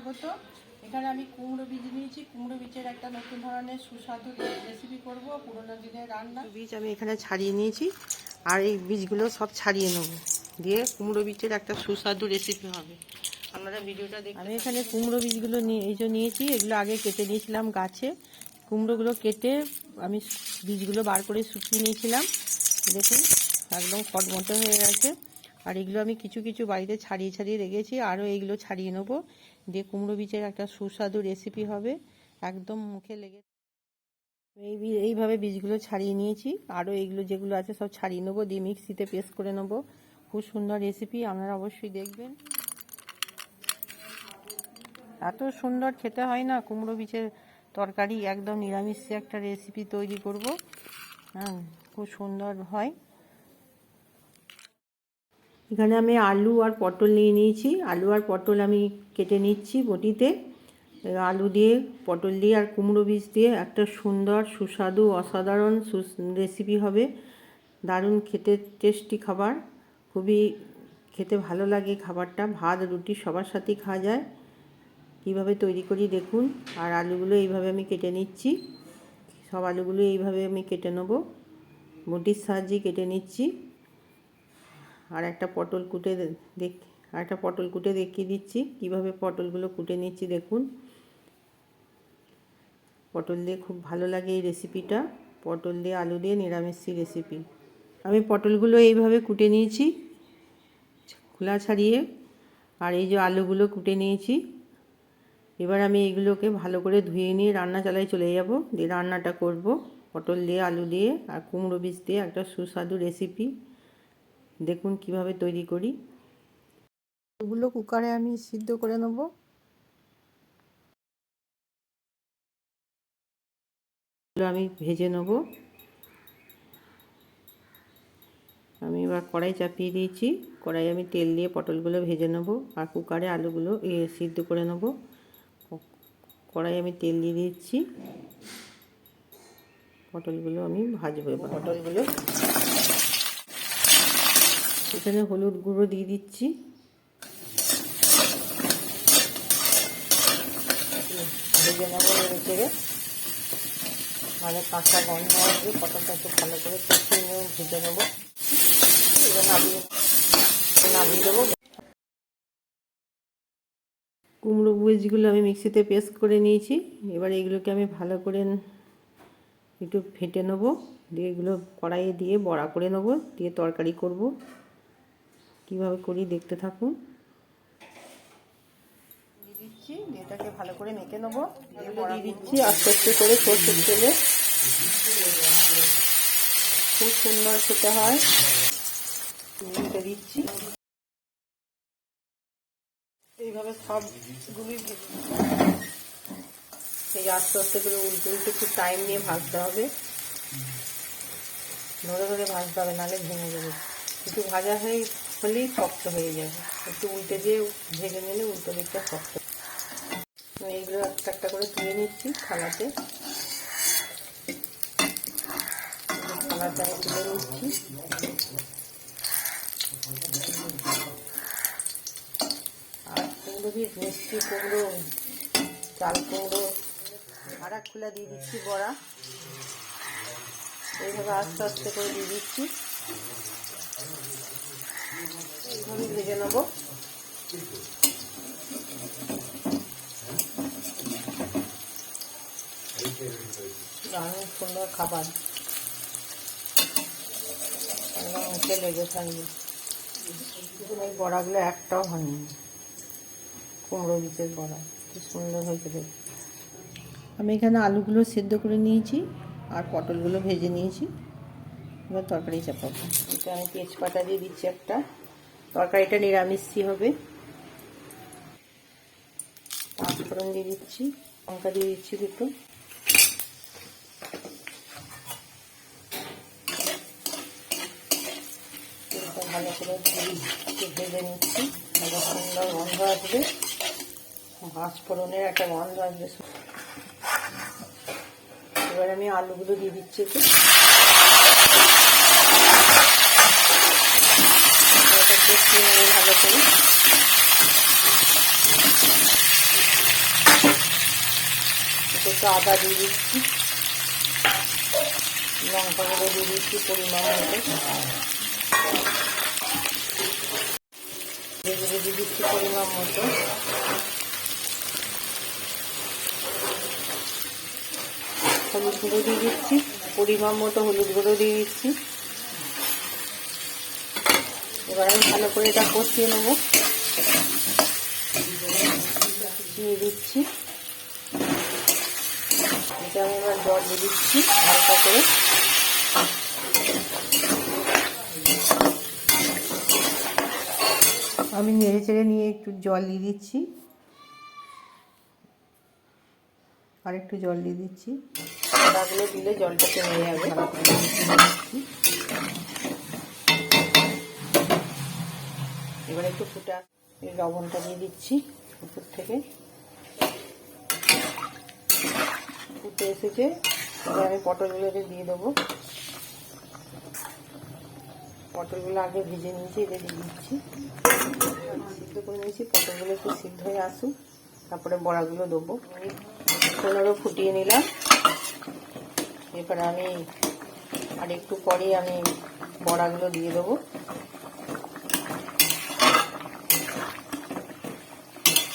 স্বাগত। এখানে আমি কুমড়ো বীজ নিয়েছি। কুমড়ো বীজের একটা নতুন ধরনের সুস্বাদু রেসিপি করব পুরোনো দিনের রান্না। বীজ আমি এখানে ছাড়িয়ে নিয়েছি। আর এই বীজগুলো সব ছাড়িয়ে নেব। দিয়ে কুমড়ো বীজের একটা সুস্বাদু রেসিপি হবে। আপনারা ভিডিওটা দেখুন আমি এখানে কুমড়ো বীজগুলো নিয়ে এই যে নিয়েছি এগুলো আগে কেটে নিয়েছিলাম গাছে। কুমড়োগুলো কেটে আমি বীজগুলো বার করে শুকিয়ে নিয়েছিলাম। দেখুন একদম কটমটো হয়ে গেছে। আর এগুলো আমি কিছু কিছু বাড়িতে ছাড়িয়ে ছাড়িয়ে রেখেছি। আরও এইগুলো ছাড়িয়ে নেব। দিয়ে কুমড়ো বীজের একটা সুস্বাদু রেসিপি হবে। একদম মুখে লেগে এই এইভাবে বীজগুলো ছাড়িয়ে নিয়েছি। আরও এইগুলো যেগুলো আছে সব ছাড়িয়ে নেব, দিয়ে মিক্সিতে পেস্ট করে নেব। খুব সুন্দর রেসিপি আপনারা অবশ্যই দেখবেন। এত সুন্দর খেতে হয় না, কুমড়ো বীজের তরকারি, একদম নিরামিষ একটা রেসিপি তৈরি করব। হ্যাঁ খুব সুন্দর হয়। এখানে আমি আলু আর পটল নিয়ে নিয়েছি। আলু আর পটল আমি কেটে নিচ্ছি বটিতে। আলু দিয়ে, পটল দিয়ে আর কুমড়ো বীজ দিয়ে একটা সুন্দর, সুস্বাদু, অসাধারণ রেসিপি হবে। দারুণ খেতে টেস্টি খাবার। খুবই খেতে ভালো লাগে খাবারটা। ভাত, রুটি সবার সাথেই খাওয়া যায়। কীভাবে তৈরি করি দেখুন। আর আলুগুলো এইভাবে আমি কেটে নিচ্ছি। সব আলুগুলো এইভাবে আমি কেটে নেব। বটির সাহায্যে কেটে নিচ্ছি। আর একটা পটল কুটে দেখ, আর একটা পটল কুটে দেখিয়ে দিচ্ছি। কীভাবে পটলগুলো কুটে নিচ্ছি দেখুন। পটল দিয়ে খুব ভালো লাগে এই রেসিপিটা পটল দিয়ে আলু দিয়ে নিরামিষি রেসিপি আমি পটলগুলো এইভাবে কুটে নিয়েছি, খোলা ছাড়িয়ে। আর এই যে আলুগুলো কুটে নিয়েছি, এবার আমি এইগুলোকে ভালো করে ধুয়ে নিয়ে রান্না চালায় চলে যাব। দিয়ে রান্নাটা করব। পটল দিয়ে, আলু দিয়ে আর কুমড়ো বীজ দিয়ে একটা সুস্বাদু রেসিপি দেখুন কীভাবে তৈরি করি। ওগুলো কুকারে আমি সিদ্ধ করে নেব। এগুলো আমি ভেজে নেব। আমি এবার কড়াই চাপিয়ে দিয়েছি। কড়াই আমি তেল দিয়ে পটলগুলো ভেজে নেব আর কুকারে আলুগুলো সিদ্ধ করে নেব। কড়াই আমি তেল দিয়ে দিচ্ছি। পটলগুলো আমি ভাজবো পটলগুলো এখানে হলুদ গুঁড়ো দিয়ে দিচ্ছি। ভেজে নেব উপরে মানে কাঁচা গন্ধ আসবে পটলটা একটু ভালো করে কষিয়ে নিয়ে ভেজে নেব। নামিয়ে দেবো। কুমড়ো বীজগুলো আমি মিক্সিতে পেস্ট করে নিয়েছি। এবার এগুলোকে আমি ভালো করে একটু ফেটে নেব। দিয়ে এগুলো কড়াইয়ে দিয়ে বড়া করে নেব। দিয়ে তরকারি করব। কীভাবে করি দেখতে থাকুন। দিচ্ছি এটাকে ভালো করে মেখে নেব। দিয়ে দিচ্ছি আস্তে আস্তে করে সর্ষের তেলে। খুব সুন্দর খেতে হয়। দিচ্ছি। এইভাবে সবগুলি এই আস্তে আস্তে করে উল্টে উল্টে একটু টাইম নিয়ে ভাজতে হবে। ধরে ধরে ভাজতে হবে নাহলে ভেঙে যাবে। একটু ভাজা হয়ে হলেই শক্ত হয়ে যাবে। একটু উল্টে দিয়ে ভেজে নিলে উল্টো দিকটা শক্ত। এইগুলো একটা একটা করে তুলে নিচ্ছি থালাতে। থালাতে আমি তুলে নিচ্ছি। আর কুমড়ো বীজ মিষ্টি কুমড়ো, চাল কুমড়ো, আর এক খোলা দিয়ে দিচ্ছি বড়া। এইভাবে আস্তে আস্তে করে দিয়ে দিচ্ছি। ভেজে নেব। দারুণ সুন্দর খাবার। মুখে লেগে থাকবে। এই বড়াগুলো একটাও হয়নি। কুমড়ো বীজের বড়া, কি সুন্দর হয়েছে দেখতে। আমি এখানে আলুগুলো সেদ্ধ করে নিয়েছি আর পটলগুলো ভেজে নিয়েছি। এবার তরকারি চাপাবো। এটা আমি তেজপাতা দিয়ে দিচ্ছি একটা। তরকারিটা নিরামিষই হবে। পাঁচফোড়ন দিয়ে দিচ্ছি। লঙ্কা দিয়ে দিচ্ছি দুটো। ভালো করে ভেজে নিচ্ছি। সুন্দর গন্ধ আসবে। পাঁচ ফোড়নের একটা গন্ধ আসবে। এবার আমি আলুগুলো দিয়ে দিচ্ছি একটু এটা কষিয়ে নেব ভালো করে একটু আদা দিয়ে দিচ্ছি। লঙ্কা গুঁড়ো দিয়ে দিচ্ছি পরিমাণ মতো। দিয়ে দিচ্ছি পরিমাণ মতো। হলুদ গুঁড়ো দিয়ে দিচ্ছি, পরিমাণ মতো হলুদ গুঁড়ো দিয়ে দিচ্ছি। এবার আমি ভালো করে এটা কষিয়ে নেব। দিয়ে দিচ্ছি। আমি জল দিয়ে দিচ্ছি, হালকা করে। আমি নেড়ে চেড়ে নিয়ে একটু জল দিয়ে দিচ্ছি। আর একটু জল দিয়ে দিচ্ছি। দিলে জলটা কমে যাবে। এবার একটু ফুটা লবণটা দিয়ে দিচ্ছি, উপর থেকে। ফুটে এসেছে। আমি পটলগুলোকে দিয়ে দেবো। পটলগুলো আগে ভেজে নিয়েছি এটা দিয়ে দিচ্ছি। সিদ্ধ করে নিয়েছি, পটলগুলো একটু সিদ্ধ হয়ে আসুক। তারপরে বড়াগুলো দেবো। পনেরো ফুটিয়ে নিলাম। এবার আমি আর একটু পরে আমি বড়াগুলো দিয়ে দেবো।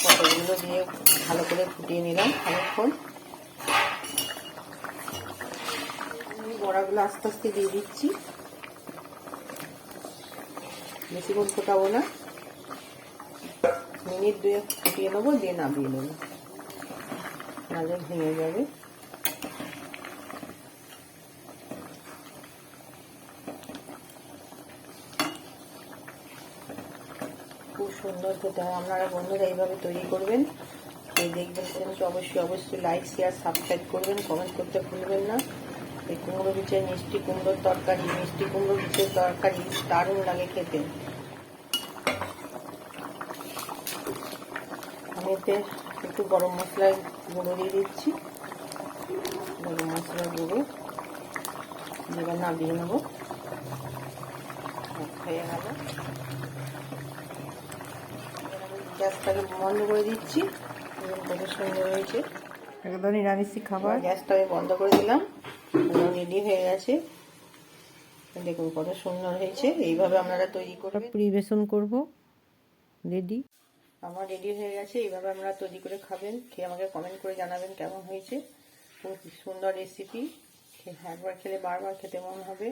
পটলগুলো দিয়ে ভালো করে ফুটিয়ে নিলাম অনেকক্ষণ বড়াগুলো আস্তে আস্তে দিয়ে দিচ্ছি। বেশি বেশিক্ষণ ফোটাবো না। মিনিট দুয়ে ফুটিয়ে নেব দিয়ে নামিয়ে নেব। নাহলে ভেঙে যাবে। খুব সুন্দর খেতে হয় আপনারা বন্ধুরা এইভাবে তৈরি করবেন। এই দেখবেন চ্যানেলকে অবশ্যই অবশ্যই লাইক শেয়ার সাবস্ক্রাইব করবেন। কমেন্ট করতে ভুলবেন না। এই কুমড়ো বিচের মিষ্টি কুমড়োর তরকারি মিষ্টি কুমড়ো বিচের তরকারি দারুণ লাগে খেতে। আমি এতে একটু গরম মশলার গুঁড়ো দিয়ে দিচ্ছি। গরম মশলা গুঁড়ো। এবার নামিয়ে নেব। হয়ে গেল। গ্যাসটাকে বন্ধ করে দিচ্ছি। কত সুন্দর হয়েছে। একদম নিরামিষি খাবার। গ্যাসটা আমি বন্ধ করে দিলাম। রেডি হয়ে গেছে। দেখুন কত সুন্দর হয়েছে। এইভাবে আমরা তৈরি করে পরিবেশন করব। রেডি আমার রেডি হয়ে গেছে। এইভাবে আমরা তৈরি করে খাবেন। খেয়ে আমাকে কমেন্ট করে জানাবেন কেমন হয়েছে। খুব সুন্দর রেসিপি একবার খেলে বারবার খেতে মন হবে।